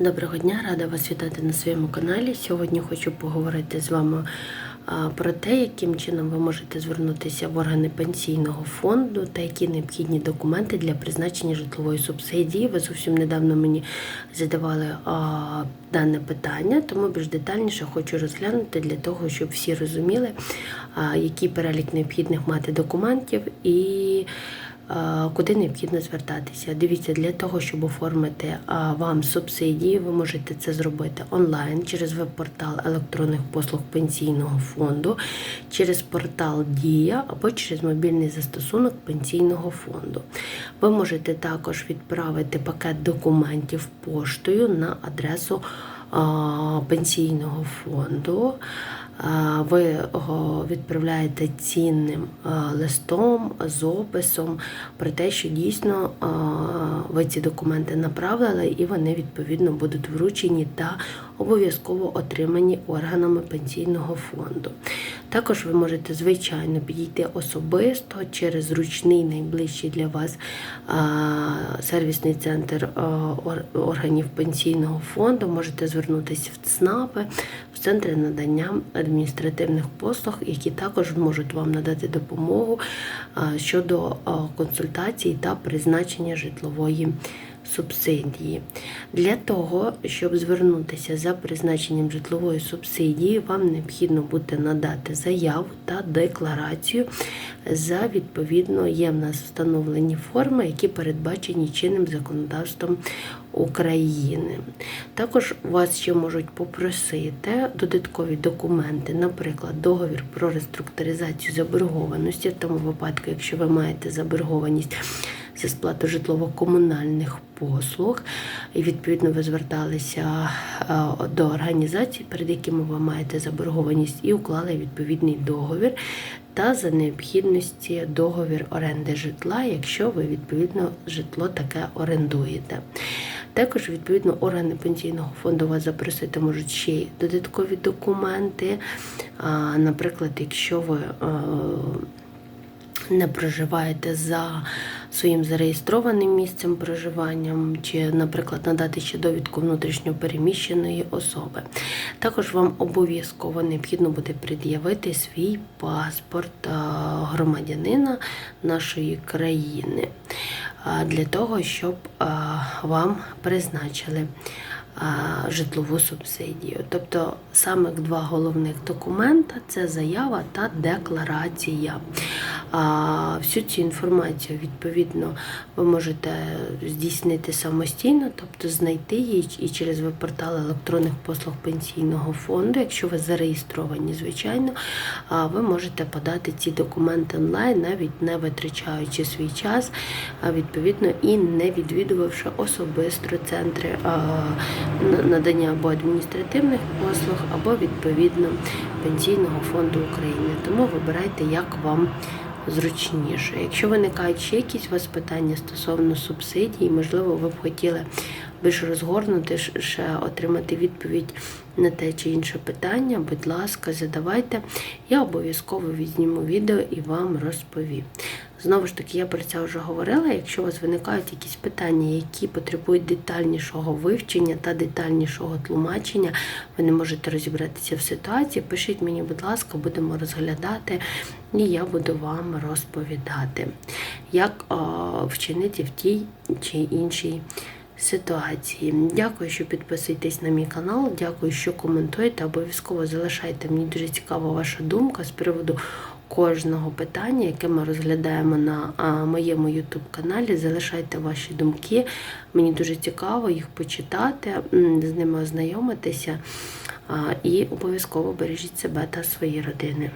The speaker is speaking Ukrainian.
Доброго дня, рада вас вітати на своєму каналі. Сьогодні хочу поговорити з вами про те, яким чином ви можете звернутися в органи пенсійного фонду та які необхідні документи для призначення житлової субсидії. Ви зовсім недавно мені задавали дане питання, тому більш детальніше хочу розглянути для того, щоб всі розуміли, який перелік необхідних мати документів і. Куди необхідно звертатися? Дивіться, для того, щоб оформити вам субсидії, ви можете це зробити онлайн через веб-портал електронних послуг пенсійного фонду, через портал Дія або через мобільний застосунок пенсійного фонду. Ви можете також відправити пакет документів поштою на адресу пенсійного фонду. Ви відправляєте цінним листом з описом про те, що дійсно ви ці документи направили, і вони відповідно будуть вручені та обов'язково отримані органами пенсійного фонду. Також ви можете звичайно підійти особисто через зручний найближчий для вас сервісний центр органів пенсійного фонду. Можете звернутися в ЦНАПи, в центри надання адміністративних послуг, які також можуть вам надати допомогу щодо а, консультацій та призначення житлової субсидії. Для того, щоб звернутися за призначенням житлової субсидії, вам необхідно буде надати заяву та декларацію за відповідно є в нас встановлені форми, які передбачені чинним законодавством України. Також вас ще можуть попросити додаткові документи, наприклад, договір про реструктуризацію заборгованості, в тому випадку, якщо ви маєте заборгованість за сплату житлово-комунальних послуг, і відповідно ви зверталися е, до організацій, перед якими ви маєте заборгованість, і уклали відповідний договір. Та за необхідності договір оренди житла, якщо ви відповідно житло таке орендуєте. Також, відповідно, органи пенсійного фонду вас запросити можуть ще й додаткові документи. Наприклад, якщо ви е, не проживаєте за своїм зареєстрованим місцем проживання, чи, наприклад, надати ще довідку внутрішньо переміщеної особи. Також вам обов'язково необхідно буде пред'явити свій паспорт громадянина нашої країни для того, щоб вам призначили житлову субсидію. Тобто саме два головних документа це заява та декларація. Всю цю інформацію, відповідно, ви можете здійснити самостійно, тобто знайти її і через веб-портал електронних послуг пенсійного фонду, якщо ви зареєстровані, звичайно, ви можете подати ці документи онлайн, навіть не витрачаючи свій час, а відповідно і не відвідувавши особисто центри надання або адміністративних послуг, або відповідно пенсійного фонду України. Тому вибирайте, як вам зручніше. Якщо виникають ще якісь у вас питання стосовно субсидій, можливо, ви б хотіли більш розгорнути ще отримати відповідь на те чи інше питання, будь ласка, задавайте. Я обов'язково відзніму відео і вам розповім. Знову ж таки, я про це вже говорила. Якщо у вас виникають якісь питання, які потребують детальнішого вивчення та детальнішого тлумачення, ви не можете розібратися в ситуації, пишіть мені, будь ласка, будемо розглядати, і я буду вам розповідати, як вчинити в тій чи іншій ситуації. Дякую, що підписуєтесь на мій канал. Дякую, що коментуєте. Обов'язково залишайте. Мені дуже цікава ваша думка з приводу кожного питання, яке ми розглядаємо на моєму YouTube каналі. Залишайте ваші думки. Мені дуже цікаво їх почитати, з ними ознайомитися. І обов'язково бережіть себе та свої родини.